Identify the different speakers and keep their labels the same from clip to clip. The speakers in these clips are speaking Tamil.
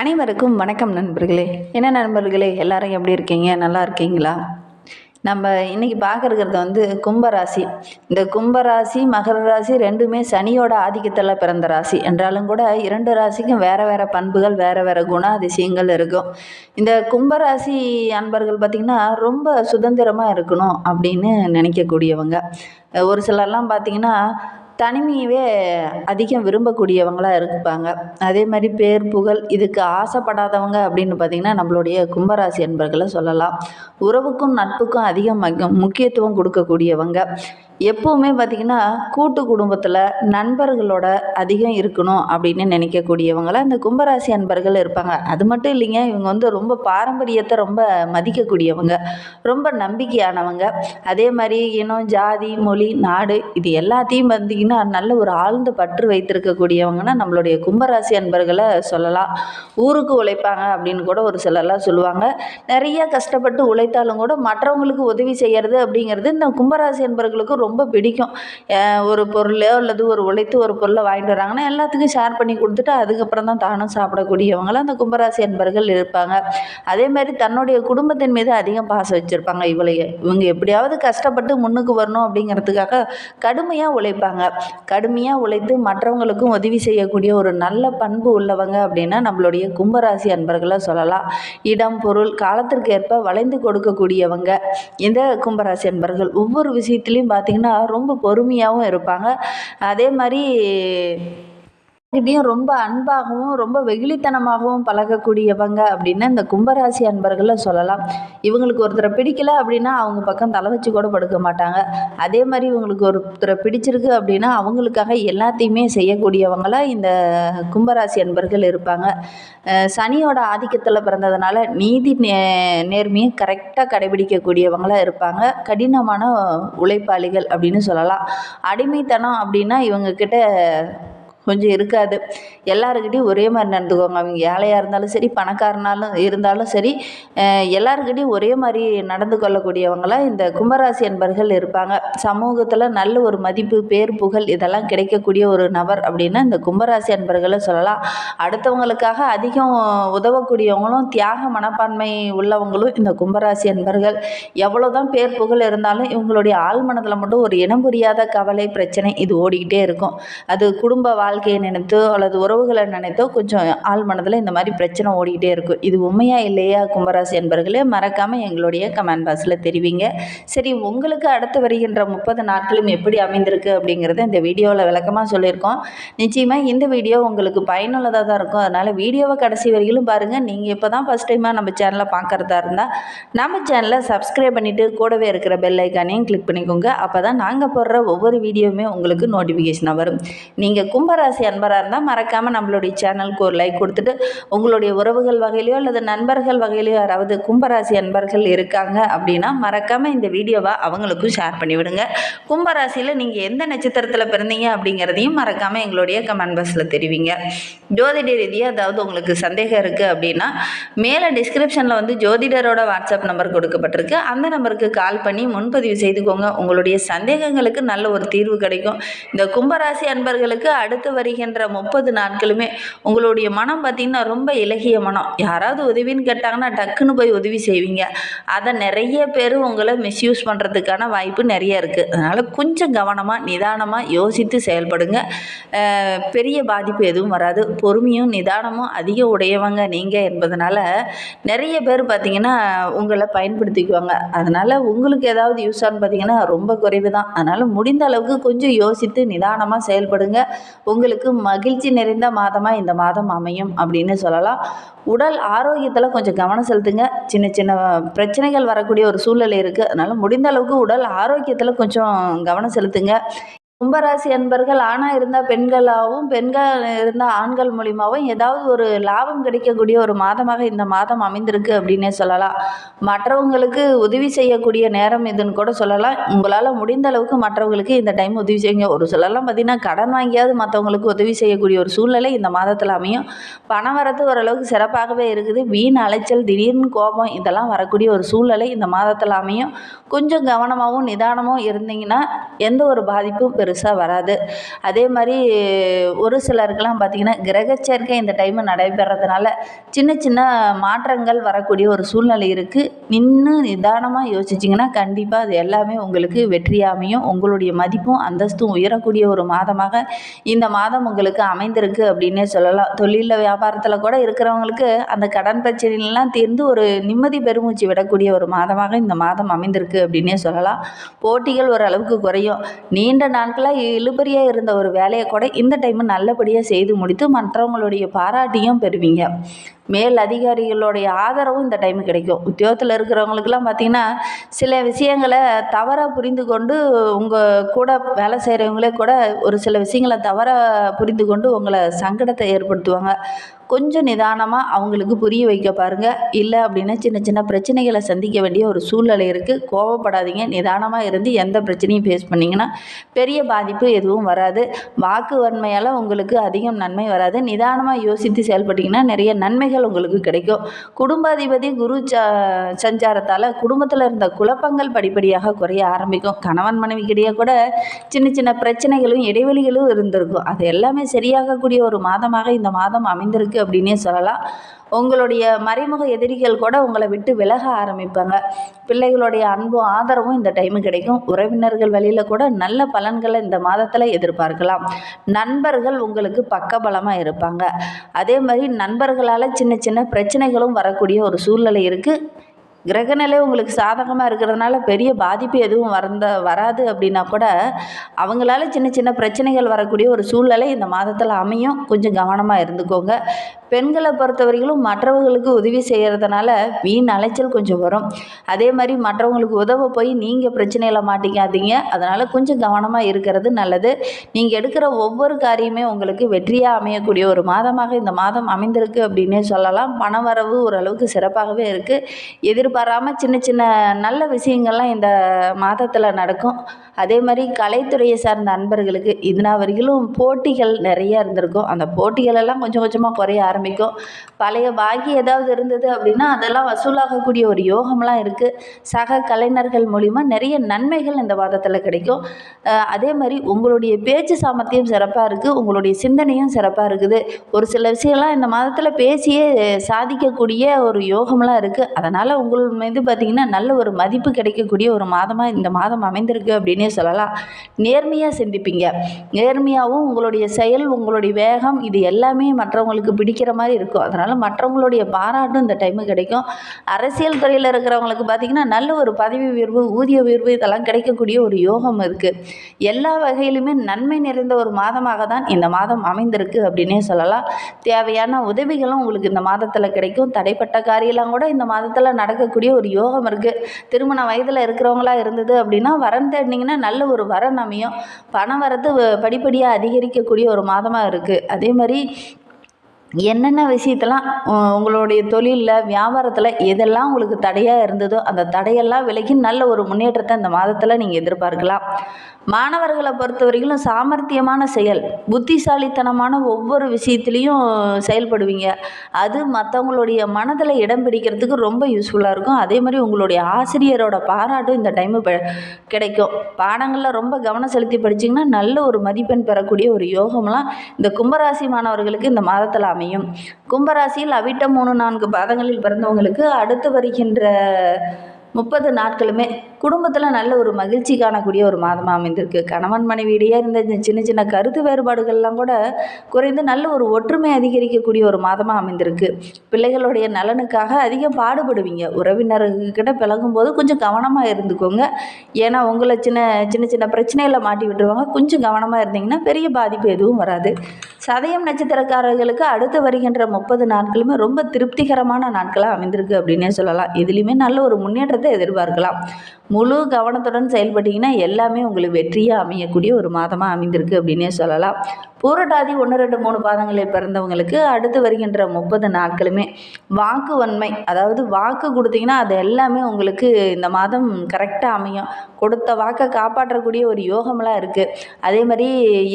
Speaker 1: அனைவருக்கும் வணக்கம் நண்பர்களே என்ன நண்பர்களே எல்லாரும் எப்படி இருக்கீங்க நல்லா இருக்கீங்களா நம்ம இன்றைக்கி பார்க்கறது வந்து கும்பராசி இந்த கும்பராசி மகர ராசி ரெண்டுமே சனியோட ஆதிக்கத்தில் பிறந்த ராசி என்றாலும் கூட இரண்டு ராசிக்கும் வேறு வேறு பண்புகள் வேறு வேறு குண அதிசயங்கள் இருக்கும் இந்த கும்பராசி அன்பர்கள் பார்த்திங்கன்னா ரொம்ப சுதந்திரமாக இருக்கணும் அப்படின்னு நினைக்கக்கூடியவங்க ஒரு சிலர்லாம் பார்த்திங்கன்னா தனிமையவே அதிகம் விரும்பக்கூடியவங்களாக இருப்பாங்க அதே மாதிரி பேர் புகழ் இதுக்கு ஆசைப்படாதவங்க அப்படின்னு பார்த்திங்கன்னா நம்மளுடைய கும்பராசி என்பர்களை சொல்லலாம் உறவுக்கும் நட்புக்கும் அதிகம் முக்கியத்துவம் கொடுக்கக்கூடியவங்க எப்போவுமே பார்த்திங்கன்னா கூட்டு குடும்பத்தில் நண்பர்களோட அதிகம் இருக்கணும் அப்படின்னு நினைக்கக்கூடியவங்கள இந்த கும்பராசி அன்பர்கள் இருப்பாங்க அது மட்டும் இல்லைங்க இவங்க வந்து ரொம்ப பாரம்பரியத்தை ரொம்ப மதிக்கக்கூடியவங்க ரொம்ப நம்பிக்கையானவங்க அதே மாதிரி இனம் ஜாதி மொழி நாடு இது எல்லாத்தையும் பார்த்திங்கன்னா நல்ல ஒரு ஆழ்ந்த பற்று வைத்திருக்கக்கூடியவங்கன்னா நம்மளுடைய கும்பராசி அன்பர்களை சொல்லலாம் ஊருக்கு உழைப்பாங்க அப்படின்னு கூட ஒரு சிலர்லாம் சொல்லுவாங்க நிறையா கஷ்டப்பட்டு உழைத்தாலும் கூட மற்றவங்களுக்கு உதவி செய்கிறது அப்படிங்கிறது இந்த கும்பராசி அன்பர்களுக்கு ரொம்ப ரொம்ப பிடிக்கும் ஒரு பொருளோ அல்லது ஒரு உழைத்து ஒரு பொருளை வாங்கிட்டு வராங்கன்னா எல்லாத்துக்கும் ஷேர் பண்ணி கொடுத்துட்டு அதுக்கப்புறம் தான் தானும் சாப்பிடக்கூடியவங்களாம் அந்த கும்பராசி அன்பர்கள் இருப்பாங்க அதே மாதிரி தன்னுடைய குடும்பத்தின் மீது அதிகம் பாசம் வச்சுருப்பாங்க இவளை இவங்க எப்படியாவது கஷ்டப்பட்டு முன்னுக்கு வரணும் அப்படிங்கிறதுக்காக கடுமையாக உழைப்பாங்க கடுமையாக உழைத்து மற்றவங்களுக்கும் உதவி செய்யக்கூடிய ஒரு நல்ல பண்பு உள்ளவங்க அப்படின்னா நம்மளுடைய கும்பராசி அன்பர்களை சொல்லலாம் இடம் பொருள் காலத்திற்கு ஏற்ப வளைந்து கொடுக்கக்கூடியவங்க இந்த கும்பராசி அன்பர்கள் ஒவ்வொரு விஷயத்துலையும் பார்த்தீங்கன்னா பார்த்திங்கன்னா ரொம்ப பொறுமையாகவும் இருப்பாங்க அதே மாதிரி கிட்டையும் ரொம்ப அன்பாகவும் ரொம்ப வெகுளித்தனமாகவும் பழகக்கூடியவங்க அப்படின்னா இந்த கும்பராசி அன்பர்களை சொல்லலாம் இவங்களுக்கு ஒருத்தரை பிடிக்கல அப்படின்னா அவங்க பக்கம் தலை வச்சு கூட படுக்க மாட்டாங்க அதே மாதிரி இவங்களுக்கு ஒருத்தரை பிடிச்சிருக்கு அப்படின்னா அவங்களுக்காக எல்லாத்தையுமே செய்யக்கூடியவங்களாக இந்த கும்பராசி அன்பர்கள் இருப்பாங்க சனியோட ஆதிக்கத்தில் பிறந்ததுனால நீதி நே நேர்மையை கரெக்டாக கடைபிடிக்கக்கூடியவங்களாக இருப்பாங்க கடினமான உழைப்பாளிகள் அப்படின்னு சொல்லலாம் அடிமைத்தனம் அப்படின்னா இவங்கக்கிட்ட கொஞ்சம் இருக்காது எல்லாருக்கிட்டையும் ஒரே மாதிரி நடந்துக்குவாங்க அவங்க ஏழையாக இருந்தாலும் சரி பணக்காரனாலும் இருந்தாலும் சரி எல்லாருக்கிட்டையும் ஒரே மாதிரி நடந்து கொள்ளக்கூடியவங்களாம் இந்த கும்பராசி என்பர்கள் இருப்பாங்க சமூகத்தில் நல்ல ஒரு மதிப்பு பேர் புகழ் இதெல்லாம் கிடைக்கக்கூடிய ஒரு நபர் அப்படின்னா இந்த கும்பராசி என்பர்களை சொல்லலாம் அடுத்தவங்களுக்காக அதிகம் உதவக்கூடியவங்களும் தியாக மனப்பான்மை உள்ளவங்களும் இந்த கும்பராசி என்பர்கள் எவ்வளோ தான் பேர் புகழ் இருந்தாலும் இவங்களுடைய ஆழ்மனதில் மட்டும் ஒரு இனம் புரியாத கவலை பிரச்சனை இது ஓடிக்கிட்டே இருக்கும் அது குடும்ப வாழ் வாழ்க்கையை நினைத்தோ அல்லது உறவுகளை நினைத்தோ கொஞ்சம் ஆள் மனதில் இந்த மாதிரி பிரச்சனை ஓடிக்கிட்டே இருக்கும் இது உண்மையா இல்லையா கும்பராசி என்பர்களே மறக்காமல் எங்களுடைய கமெண்ட் பாக்ஸில் தெரிவிங்க சரி உங்களுக்கு அடுத்து வருகின்ற முப்பது நாட்களும் எப்படி அமைந்திருக்கு அப்படிங்கிறத இந்த வீடியோவில் விளக்கமாக சொல்லியிருக்கோம் நிச்சயமாக இந்த வீடியோ உங்களுக்கு பயனுள்ளதாக தான் இருக்கும் அதனால் வீடியோவை கடைசி வரையிலும் பாருங்கள் நீங்கள் இப்போ தான் ஃபஸ்ட் டைமாக நம்ம சேனலை பார்க்குறதா இருந்தால் நம்ம சேனலை சப்ஸ்கிரைப் பண்ணிவிட்டு கூடவே இருக்கிற பெல் ஐக்கானையும் கிளிக் பண்ணிக்கோங்க அப்போ தான் நாங்கள் போடுற ஒவ்வொரு வீடியோவுமே உங்களுக்கு நோட்டிஃபிகேஷனாக வரும் நீங்கள் கும்பர ராசி அன்பராக இருந்தால் மறக்காமல் நம்மளுடைய சேனலுக்கு ஒரு லைக் கொடுத்துட்டு உங்களுடைய உறவுகள் வகையிலையோ அல்லது நண்பர்கள் வகையிலையோ யாராவது கும்பராசி அன்பர்கள் இருக்காங்க அப்படின்னா மறக்காமல் இந்த வீடியோவை அவங்களுக்கும் ஷேர் பண்ணிவிடுங்க கும்பராசியில் நீங்கள் எந்த நட்சத்திரத்தில் பிறந்தீங்க அப்படிங்கிறதையும் மறக்காமல் எங்களுடைய கமெண்ட் பாக்ஸில் தெரிவிங்க ஜோதிட ரீதியாக அதாவது உங்களுக்கு சந்தேகம் இருக்குது அப்படின்னா மேலே டிஸ்கிரிப்ஷனில் வந்து ஜோதிடரோட வாட்ஸ்அப் நம்பர் கொடுக்கப்பட்டிருக்கு அந்த நம்பருக்கு கால் பண்ணி முன்பதிவு செய்துக்கோங்க உங்களுடைய சந்தேகங்களுக்கு நல்ல ஒரு தீர்வு கிடைக்கும் இந்த கும்பராசி அன்பர்களுக்கு அடுத்து வருகின்ற முப்பது நாட்களுமே உங்களுடைய மனம் பார்த்திங்கன்னா ரொம்ப இலகிய மனம் யாராவது உதவின்னு கேட்டாங்கன்னா டக்குன்னு போய் உதவி செய்வீங்க அதை நிறைய பேர் உங்களை மிஸ்யூஸ் பண்ணுறதுக்கான வாய்ப்பு நிறைய இருக்குது அதனால் கொஞ்சம் கவனமாக நிதானமாக யோசித்து செயல்படுங்க பெரிய பாதிப்பு எதுவும் வராது பொறுமையும் நிதானமும் அதிக உடையவங்க நீங்கள் என்பதனால் நிறைய பேர் பார்த்திங்கன்னா உங்களை பயன்படுத்திக்குவாங்க அதனால் உங்களுக்கு ஏதாவது யூஸ் ஆன்னு பார்த்திங்கன்னா ரொம்ப குறைவு தான் அதனால் முடிந்த அளவுக்கு கொஞ்சம் யோசித்து நிதானமாக செயல்படுங்க உங்கள் உங்களுக்கு மகிழ்ச்சி நிறைந்த மாதமாக இந்த மாதம் அமையும் அப்படின்னு சொல்லலாம் உடல் ஆரோக்கியத்தில் கொஞ்சம் கவனம் செலுத்துங்க சின்ன சின்ன பிரச்சனைகள் வரக்கூடிய ஒரு சூழ்நிலை இருக்குது அதனால் முடிந்த அளவுக்கு உடல் ஆரோக்கியத்தில் கொஞ்சம் கவனம் செலுத்துங்க கும்பராசி அன்பர்கள் ஆணாக இருந்தால் பெண்களாகவும் பெண்கள் இருந்தால் ஆண்கள் மூலியமாகவும் ஏதாவது ஒரு லாபம் கிடைக்கக்கூடிய ஒரு மாதமாக இந்த மாதம் அமைந்திருக்கு அப்படின்னே சொல்லலாம் மற்றவங்களுக்கு உதவி செய்யக்கூடிய நேரம் இதுன்னு கூட சொல்லலாம் உங்களால் முடிந்த அளவுக்கு மற்றவங்களுக்கு இந்த டைம் உதவி செய்யுங்க ஒரு சொல்லலாம் பார்த்திங்கன்னா கடன் வாங்கியாவது மற்றவங்களுக்கு உதவி செய்யக்கூடிய ஒரு சூழ்நிலை இந்த மாதத்தில் அமையும் பணம் வரத்து ஓரளவுக்கு சிறப்பாகவே இருக்குது வீண் அலைச்சல் திடீர்னு கோபம் இதெல்லாம் வரக்கூடிய ஒரு சூழ்நிலை இந்த மாதத்தில் அமையும் கொஞ்சம் கவனமாகவும் நிதானமும் இருந்தீங்கன்னா எந்த ஒரு பாதிப்பும் பெரு பெருசாக வராது அதே மாதிரி ஒரு சிலருக்கெல்லாம் பார்த்திங்கன்னா கிரகச்சேர்க்கை இந்த டைம் நடைபெறதுனால சின்ன சின்ன மாற்றங்கள் வரக்கூடிய ஒரு சூழ்நிலை இருக்குது நின்று நிதானமாக யோசிச்சிங்கன்னா கண்டிப்பாக அது எல்லாமே உங்களுக்கு வெற்றியாமையும் உங்களுடைய மதிப்பும் அந்தஸ்தும் உயரக்கூடிய ஒரு மாதமாக இந்த மாதம் உங்களுக்கு அமைந்திருக்கு அப்படின்னே சொல்லலாம் தொழிலில் வியாபாரத்தில் கூட இருக்கிறவங்களுக்கு அந்த கடன் பிரச்சனைலாம் தீர்ந்து ஒரு நிம்மதி பெருமூச்சு விடக்கூடிய ஒரு மாதமாக இந்த மாதம் அமைந்திருக்கு அப்படின்னே சொல்லலாம் போட்டிகள் ஓரளவுக்கு குறையும் நீண்ட நாட்கள் நாட்களாக இழுபறியாக இருந்த ஒரு வேலையை கூட இந்த டைம் நல்லபடியாக செய்து முடித்து மற்றவங்களுடைய பாராட்டியும் பெறுவீங்க மேல் அதிகாரிகளுடைய ஆதரவும் இந்த டைம் கிடைக்கும் உத்தியோகத்தில் இருக்கிறவங்களுக்குலாம் பார்த்திங்கன்னா சில விஷயங்களை தவறாக புரிந்து கொண்டு உங்கள் கூட வேலை செய்கிறவங்களே கூட ஒரு சில விஷயங்களை தவறாக புரிந்து கொண்டு உங்களை சங்கடத்தை ஏற்படுத்துவாங்க கொஞ்சம் நிதானமாக அவங்களுக்கு புரிய வைக்க பாருங்கள் இல்லை அப்படின்னா சின்ன சின்ன பிரச்சனைகளை சந்திக்க வேண்டிய ஒரு சூழ்நிலை இருக்குது கோவப்படாதீங்க நிதானமாக இருந்து எந்த பிரச்சனையும் ஃபேஸ் பண்ணிங்கன்னா பெரிய பாதிப்பு எதுவும் வராது வாக்கு வன்மையால் உங்களுக்கு அதிகம் நன்மை வராது நிதானமாக யோசித்து செயல்பட்டிங்கன்னா நிறைய நன்மைகள் உங்களுக்கு கிடைக்கும் குடும்பாதிபதி குரு சஞ்சாரத்தால் குடும்பத்தில் இருந்த குழப்பங்கள் படிப்படியாக குறைய ஆரம்பிக்கும் கணவன் மனைவிக்கிடையே கூட சின்ன சின்ன பிரச்சனைகளும் இடைவெளிகளும் இருந்திருக்கும் அது எல்லாமே சரியாகக்கூடிய ஒரு மாதமாக இந்த மாதம் அமைந்திருக்கு அப்படின்னே சொல்லலாம் உங்களுடைய மறைமுக எதிரிகள் கூட உங்களை விட்டு விலக ஆரம்பிப்பாங்க பிள்ளைகளுடைய அன்பும் ஆதரவும் இந்த டைமு கிடைக்கும் உறவினர்கள் வழியில் கூட நல்ல பலன்களை இந்த மாதத்தில் எதிர்பார்க்கலாம் நண்பர்கள் உங்களுக்கு பக்கபலமாக இருப்பாங்க அதே மாதிரி நண்பர்களால் சின்ன சின்ன பிரச்சனைகளும் வரக்கூடிய ஒரு சூழ்நிலை இருக்குது கிரகநிலை உங்களுக்கு சாதகமாக இருக்கிறதுனால பெரிய பாதிப்பு எதுவும் வரந்த வராது அப்படின்னா கூட அவங்களால சின்ன சின்ன பிரச்சனைகள் வரக்கூடிய ஒரு சூழ்நிலை இந்த மாதத்தில் அமையும் கொஞ்சம் கவனமாக இருந்துக்கோங்க பெண்களை பொறுத்தவரையிலும் மற்றவர்களுக்கு உதவி செய்கிறதுனால வீண் அலைச்சல் கொஞ்சம் வரும் அதே மாதிரி மற்றவங்களுக்கு உதவ போய் நீங்கள் பிரச்சனையில் மாட்டிக்காதீங்க அதனால் கொஞ்சம் கவனமாக இருக்கிறது நல்லது நீங்கள் எடுக்கிற ஒவ்வொரு காரியமே உங்களுக்கு வெற்றியாக அமையக்கூடிய ஒரு மாதமாக இந்த மாதம் அமைந்திருக்கு அப்படின்னே சொல்லலாம் பணவரவு ஓரளவுக்கு சிறப்பாகவே இருக்குது எதிர்ப்பு எதிர்பாராமல் சின்ன சின்ன நல்ல விஷயங்கள்லாம் இந்த மாதத்தில் நடக்கும் அதே மாதிரி கலைத்துறையை சார்ந்த அன்பர்களுக்கு இதுனா வரையிலும் போட்டிகள் நிறையா இருந்திருக்கும் அந்த போட்டிகளெல்லாம் கொஞ்சம் கொஞ்சமாக குறைய ஆரம்பிக்கும் பழைய பாக்கி ஏதாவது இருந்தது அப்படின்னா அதெல்லாம் வசூலாகக்கூடிய ஒரு யோகம்லாம் இருக்குது சக கலைஞர்கள் மூலிமா நிறைய நன்மைகள் இந்த மாதத்தில் கிடைக்கும் அதே மாதிரி உங்களுடைய பேச்சு சாமர்த்தியம் சிறப்பாக இருக்குது உங்களுடைய சிந்தனையும் சிறப்பாக இருக்குது ஒரு சில விஷயம்லாம் இந்த மாதத்தில் பேசியே சாதிக்கக்கூடிய ஒரு யோகம்லாம் இருக்குது அதனால் உங்களுடைய கடவுள் மீது பார்த்திங்கன்னா நல்ல ஒரு மதிப்பு கிடைக்கக்கூடிய ஒரு மாதமாக இந்த மாதம் அமைந்திருக்கு அப்படின்னே சொல்லலாம் நேர்மையாக சிந்திப்பீங்க நேர்மையாகவும் உங்களுடைய செயல் உங்களுடைய வேகம் இது எல்லாமே மற்றவங்களுக்கு பிடிக்கிற மாதிரி இருக்கும் அதனால் மற்றவங்களுடைய பாராட்டும் இந்த டைமு கிடைக்கும் அரசியல் துறையில் இருக்கிறவங்களுக்கு பார்த்திங்கன்னா நல்ல ஒரு பதவி உயர்வு ஊதிய உயர்வு இதெல்லாம் கிடைக்கக்கூடிய ஒரு யோகம் இருக்குது எல்லா வகையிலுமே நன்மை நிறைந்த ஒரு மாதமாக தான் இந்த மாதம் அமைந்திருக்கு அப்படின்னே சொல்லலாம் தேவையான உதவிகளும் உங்களுக்கு இந்த மாதத்தில் கிடைக்கும் தடைப்பட்ட காரியெல்லாம் கூட இந்த மாதத்தில் நடக்க கொடுக்கக்கூடிய ஒரு யோகம் இருக்குது திருமண வயதில் இருக்கிறவங்களா இருந்தது அப்படின்னா வரன் தேடினீங்கன்னா நல்ல ஒரு வரன் அமையும் பணம் வரது படிப்படியாக அதிகரிக்கக்கூடிய ஒரு மாதமாக இருக்குது அதே மாதிரி என்னென்ன விஷயத்தெல்லாம் உங்களுடைய தொழிலில் வியாபாரத்தில் எதெல்லாம் உங்களுக்கு தடையாக இருந்ததோ அந்த தடையெல்லாம் விலகி நல்ல ஒரு முன்னேற்றத்தை இந்த மாதத்தில் நீங்கள் எதிர்பார்க்கலாம் மாணவர்களை பொறுத்த வரைக்கும் சாமர்த்தியமான செயல் புத்திசாலித்தனமான ஒவ்வொரு விஷயத்துலேயும் செயல்படுவீங்க அது மற்றவங்களுடைய மனதில் இடம் பிடிக்கிறதுக்கு ரொம்ப யூஸ்ஃபுல்லாக இருக்கும் அதே மாதிரி உங்களுடைய ஆசிரியரோட பாராட்டும் இந்த டைமு கிடைக்கும் பாடங்களில் ரொம்ப கவனம் செலுத்தி படிச்சிங்கன்னா நல்ல ஒரு மதிப்பெண் பெறக்கூடிய ஒரு யோகம்லாம் இந்த கும்பராசி மாணவர்களுக்கு இந்த மாதத்தில் அமை அமையும் கும்பராசியில் அவிட்ட மூணு நான்கு பாதங்களில் பிறந்தவங்களுக்கு அடுத்து வருகின்ற முப்பது நாட்களுமே குடும்பத்தில் நல்ல ஒரு மகிழ்ச்சி காணக்கூடிய ஒரு மாதமாக அமைந்திருக்கு கணவன் மனைவியிடையே இருந்த இந்த சின்ன சின்ன கருத்து வேறுபாடுகள்லாம் கூட குறைந்து நல்ல ஒரு ஒற்றுமை அதிகரிக்கக்கூடிய ஒரு மாதமாக அமைந்திருக்கு பிள்ளைகளுடைய நலனுக்காக அதிகம் பாடுபடுவீங்க உறவினர்கிட்ட பழகும் போது கொஞ்சம் கவனமாக இருந்துக்கோங்க ஏன்னா உங்களை சின்ன சின்ன சின்ன பிரச்சனையில் மாட்டி விட்டுருவாங்க கொஞ்சம் கவனமாக இருந்தீங்கன்னா பெரிய பாதிப்பு எதுவும் வராது சதயம் நட்சத்திரக்காரர்களுக்கு அடுத்து வருகின்ற முப்பது நாட்களுமே ரொம்ப திருப்திகரமான நாட்களாக அமைந்திருக்கு அப்படின்னே சொல்லலாம் இதுலேயுமே நல்ல ஒரு முன்னேற்றத்தை எதிர்பார்க்கலாம் முழு கவனத்துடன் செயல்பட்டீங்கன்னா எல்லாமே உங்களுக்கு வெற்றியாக அமையக்கூடிய ஒரு மாதமாக அமைந்திருக்கு அப்படின்னே சொல்லலாம் பூரட்டாதி ஒன்று ரெண்டு மூணு பாதங்களில் பிறந்தவங்களுக்கு அடுத்து வருகின்ற முப்பது நாட்களுமே வாக்கு வன்மை அதாவது வாக்கு கொடுத்தீங்கன்னா அது எல்லாமே உங்களுக்கு இந்த மாதம் கரெக்டாக அமையும் கொடுத்த வாக்கை காப்பாற்றக்கூடிய ஒரு யோகம்லாம் இருக்குது அதே மாதிரி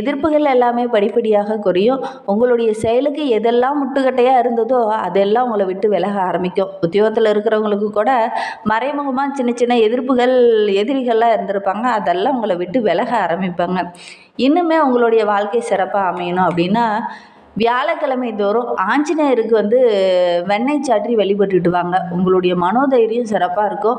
Speaker 1: எதிர்ப்புகள் எல்லாமே படிப்படியாக குறையும் உங்களுடைய செயலுக்கு எதெல்லாம் முட்டுக்கட்டையாக இருந்ததோ அதெல்லாம் உங்களை விட்டு விலக ஆரம்பிக்கும் உத்தியோகத்தில் இருக்கிறவங்களுக்கு கூட மறைமுகமாக சின்ன சின்ன எதிர்ப்புகள் முதல் எதிரிகளாக இருந்திருப்பாங்க அதெல்லாம் உங்களை விட்டு விலக ஆரம்பிப்பாங்க இன்னுமே உங்களுடைய வாழ்க்கை சிறப்பாக அமையணும் அப்படின்னா வியாழக்கிழமை தோறும் ஆஞ்சநேயருக்கு வந்து வெண்ணெய் சாற்றி வழிபட்டுட்டு வாங்க உங்களுடைய மனோதைரியம் சிறப்பாக இருக்கும்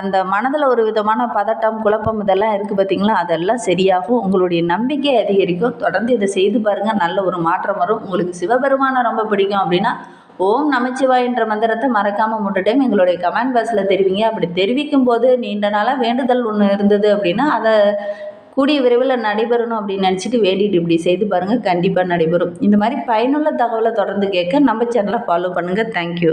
Speaker 1: அந்த மனதில் ஒரு விதமான பதட்டம் குழப்பம் இதெல்லாம் இருக்குது பார்த்திங்களா அதெல்லாம் சரியாகும் உங்களுடைய நம்பிக்கை அதிகரிக்கும் தொடர்ந்து இதை செய்து பாருங்கள் நல்ல ஒரு மாற்றம் வரும் உங்களுக்கு சிவபெருமானை ரொம்ப பிடிக்கும் அப்படின்னா ஓம் நமச்சிவாய் என்ற மந்திரத்தை மறக்காமல் மூன்று டைம் எங்களுடைய கமெண்ட் பாக்ஸில் தெரிவிங்க அப்படி தெரிவிக்கும் போது நீண்ட நாளாக வேண்டுதல் ஒன்று இருந்தது அப்படின்னா அதை கூடிய விரைவில் நடைபெறணும் அப்படின்னு நினச்சிட்டு வேண்டிட்டு இப்படி செய்து பாருங்கள் கண்டிப்பாக நடைபெறும் இந்த மாதிரி பயனுள்ள தகவலை தொடர்ந்து கேட்க நம்ம சேனலை ஃபாலோ பண்ணுங்கள் தேங்க்யூ